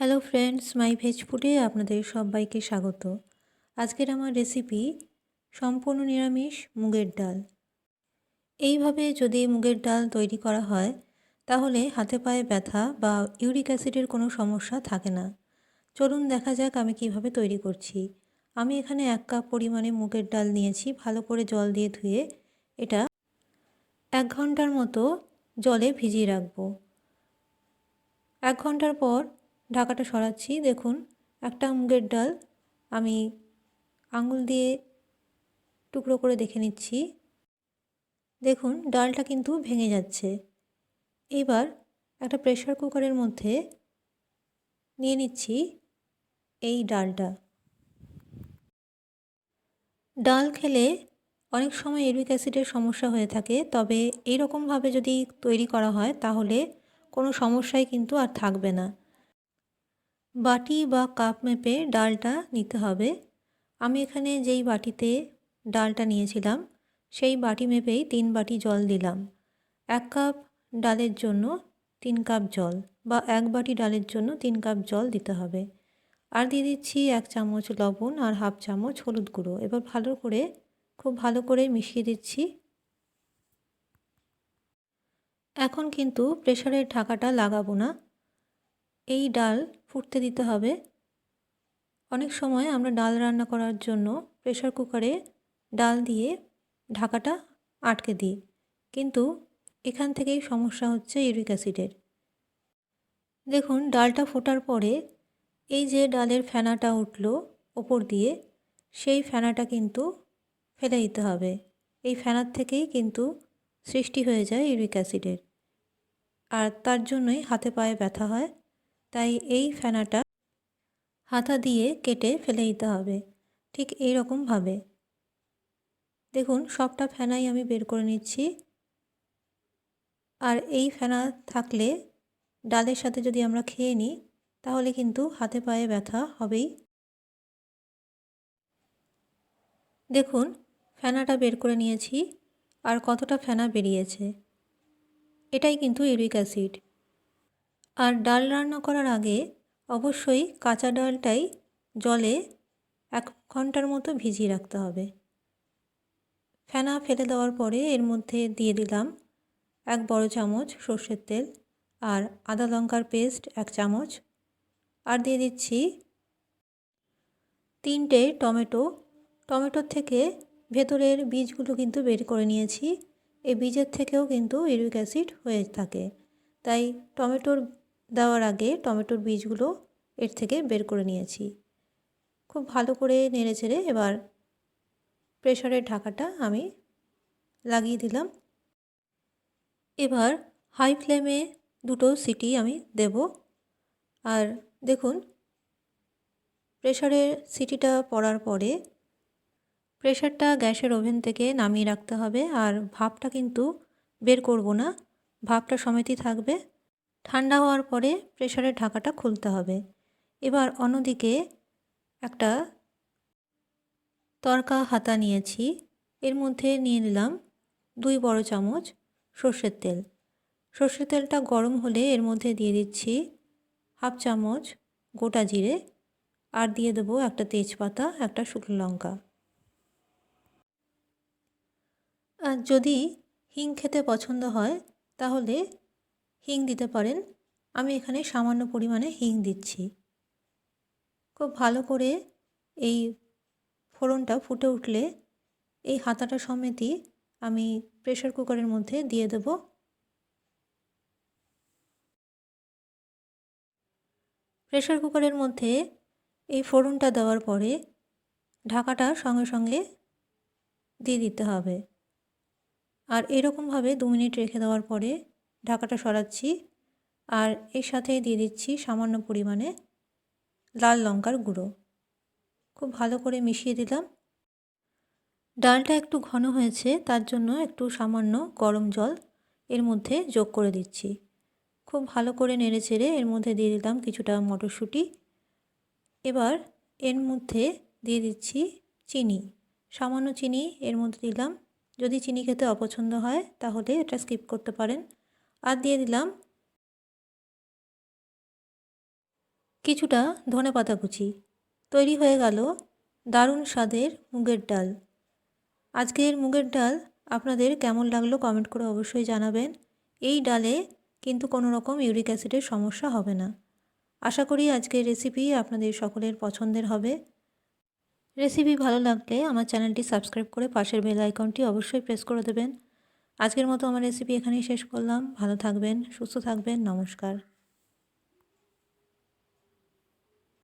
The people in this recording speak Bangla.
হ্যালো ফ্রেন্ডস মাই ভেজ ফুডে আপনাদের সবাইকে স্বাগত। আজকের আমার রেসিপি সম্পূর্ণ নিরামিষ মুগের ডাল। এইভাবে যদি মুগের ডাল তৈরি করা হয়, তাহলে হাতে পায়ে ব্যথা বা ইউরিক অ্যাসিডের কোনো সমস্যা থাকে না। চলুন দেখা যাক আমি কীভাবে তৈরি করছি। আমি এখানে এক কাপ পরিমাণে মুগের ডাল নিয়েছি, ভালো করে জল দিয়ে ধুয়ে এটা এক ঘণ্টার মতো জলে ভিজিয়ে রাখব। এক ঘণ্টার পর ঢাকাটা সরাচ্ছি। দেখুন, একটা মুগের ডাল আমি আঙুল দিয়ে টুকরো করে দেখে নিচ্ছি। দেখুন, ডালটা কিন্তু ভেঙে যাচ্ছে। এবার একটা প্রেশার কুকারের মধ্যে নিয়ে নিচ্ছি এই ডালটা। ডাল খেলে অনেক সময় ইউরিক অ্যাসিডের সমস্যা হয়ে থাকে, তবে এইরকমভাবে যদি তৈরি করা হয়, তাহলে কোনো সমস্যাই কিন্তু আর থাকবে না। বাটি বা কাপ মেপে ডালটা নিতে হবে। আমি এখানে যেই বাটিতে ডালটা নিয়েছিলাম, সেই বাটি মেপেই তিন বাটি জল দিলাম। এক কাপ ডালের জন্য তিন কাপ জল বা এক বাটি ডালের জন্য তিন কাপ জল দিতে হবে। আর দিয়ে দিচ্ছি এক চামচ লবণ আর হাফ চামচ হলুদ গুঁড়ো। এবার ভালো করে, খুব ভালো করে মিশিয়ে দিচ্ছি। এখন কিন্তু প্রেশারের ঢাকাটা লাগাবো না। এই ডাল ফুটতে দিতে হবে। অনেক সময় আমরা ডাল রান্না করার জন্য প্রেশার কুকারে ডাল দিয়ে ঢাকাটা আটকে দিই। কিন্তু এখান থেকেই সমস্যা হচ্ছে ইউরিক অ্যাসিডের দেখুন, ডালটা ফোটার পরে এই যে ডালের ফেনাটা উঠল ওপর দিয়ে, সেই ফেনাটা কিন্তু ফেলে দিতে হবে। এই ফেনার থেকেই কিন্তু সৃষ্টি হয়ে যায় ইউরিক অ্যাসিডের আর তার জন্যই হাতে পায়ে ব্যথা হয়। তাই এই ফেনাটা হাতা দিয়ে কেটে ফেলে দিতে হবে। ঠিক এই রকমভাবে দেখুন, সবটা ফেনাই আমি বের করে নিচ্ছি। আর এই ফেনা থাকলে ডালের সাথে যদি আমরা খেয়ে নিই, তাহলে কিন্তু হাতে পায়ে ব্যথা হবেই। দেখুন, ফেনাটা বের করে নিয়েছি, আর কতটা ফেনা বেরিয়েছে। এটাই কিন্তু ইউরিক অ্যাসিড। আর ডাল রান্না করার আগে অবশ্যই কাঁচা ডালটাই জলে এক ঘণ্টার মতো ভিজিয়ে রাখতে হবে। ফেনা ফেলে দেওয়ার পরে এর মধ্যে দিয়ে দিলাম এক বড় চামচ সর্ষের তেল আর আদা লঙ্কার পেস্ট এক চামচ আর দিয়ে দিচ্ছি তিনটে টমেটো। টমেটোর থেকে ভেতরের বীজগুলো কিন্তু বের করে নিয়েছি। এই বীজের থেকেও কিন্তু ইউরিক অ্যাসিড হয়ে থাকে। তাই টমেটোর দেওয়ার আগে টমেটোর বীজগুলো এর থেকে বের করে নিয়েছি। খুব ভালো করে নেড়ে চেড়ে এবার প্রেশারের ঢাকাটা আমি লাগিয়ে দিলাম। এবার হাই ফ্লেমে দুটো সিটি আমি দেব। আর দেখুন প্রেশারের সিটিটা পড়ার পরে প্রেশারটা গ্যাসের ওভেন থেকে নামিয়ে রাখতে হবে। আর ভাপটা কিন্তু বের করব না। ভাপটা সমেতই থাকবে। ঠান্ডা হওয়ার পরে প্রেশারের ঢাকাটা খুলতে হবে। এবার অন্যদিকে একটা তরকা হাতা নিয়েছি। এর মধ্যে নিয়ে নিলাম দুই বড় চামচ সর্ষের তেল। সর্ষের তেলটা গরম হলে এর মধ্যে দিয়ে দিচ্ছি হাফ চামচ গোটা জিরে আর দিয়ে দেবো একটা তেজপাতা, একটা শুকনো লঙ্কা। আর যদি হিং খেতে পছন্দ হয়, তাহলে হিং দিতে পারেন। আমি এখানে সামান্য পরিমাণে হিং দিচ্ছি। খুব ভালো করে এই ফোড়নটা ফুটে উঠলে এই হাতাটা সমেতই আমি প্রেশার কুকারের মধ্যে দিয়ে দেব। প্রেশার কুকারের মধ্যে এই ফোড়নটা দেওয়ার পরে ঢাকাটা সঙ্গে সঙ্গে দিয়ে দিতে হবে। আর এরকমভাবে দু মিনিট রেখে দেওয়ার পরে ঢাকাটা সরাচ্ছি আর এর সাথে দিয়ে দিচ্ছি সামান্য পরিমাণে লাল লঙ্কার গুঁড়ো। খুব ভালো করে মিশিয়ে দিলাম। ডালটা একটু ঘন হয়েছে, তার জন্য একটু সামান্য গরম জল এর মধ্যে যোগ করে দিচ্ছি। খুব ভালো করে নেড়ে চেড়ে এর মধ্যে দিয়ে দিলাম কিছুটা মটরশুঁটি। এবার এর মধ্যে দিয়ে দিচ্ছি চিনি। সামান্য চিনি এর মধ্যে দিলাম। যদি চিনি খেতে অপছন্দ হয়, তাহলে এটা স্কিপ করতে পারেন। আর দিয়ে দিলাম কিছুটা ধনে পাতা কুচি। তৈরি হয়ে গেল দারুণ স্বাদের মুগের ডাল। আজকের মুগের ডাল আপনাদের কেমন লাগল কমেন্ট করে অবশ্যই জানাবেন। এই ডালে কিন্তু কোনো রকম ইউরিক অ্যাসিডের সমস্যা হবে না। আশা করি আজকের রেসিপি আপনাদের সকলের পছন্দের হবে। রেসিপি ভালো লাগলে আমার চ্যানেলটি সাবস্ক্রাইব করে পাশের বেল আইকনটি অবশ্যই প্রেস করে দেবেন। আজকের মতো আমার রেসিপি এখানেই শেষ করলাম। ভালো থাকবেন সুস্থ থাকবেন। নমস্কার।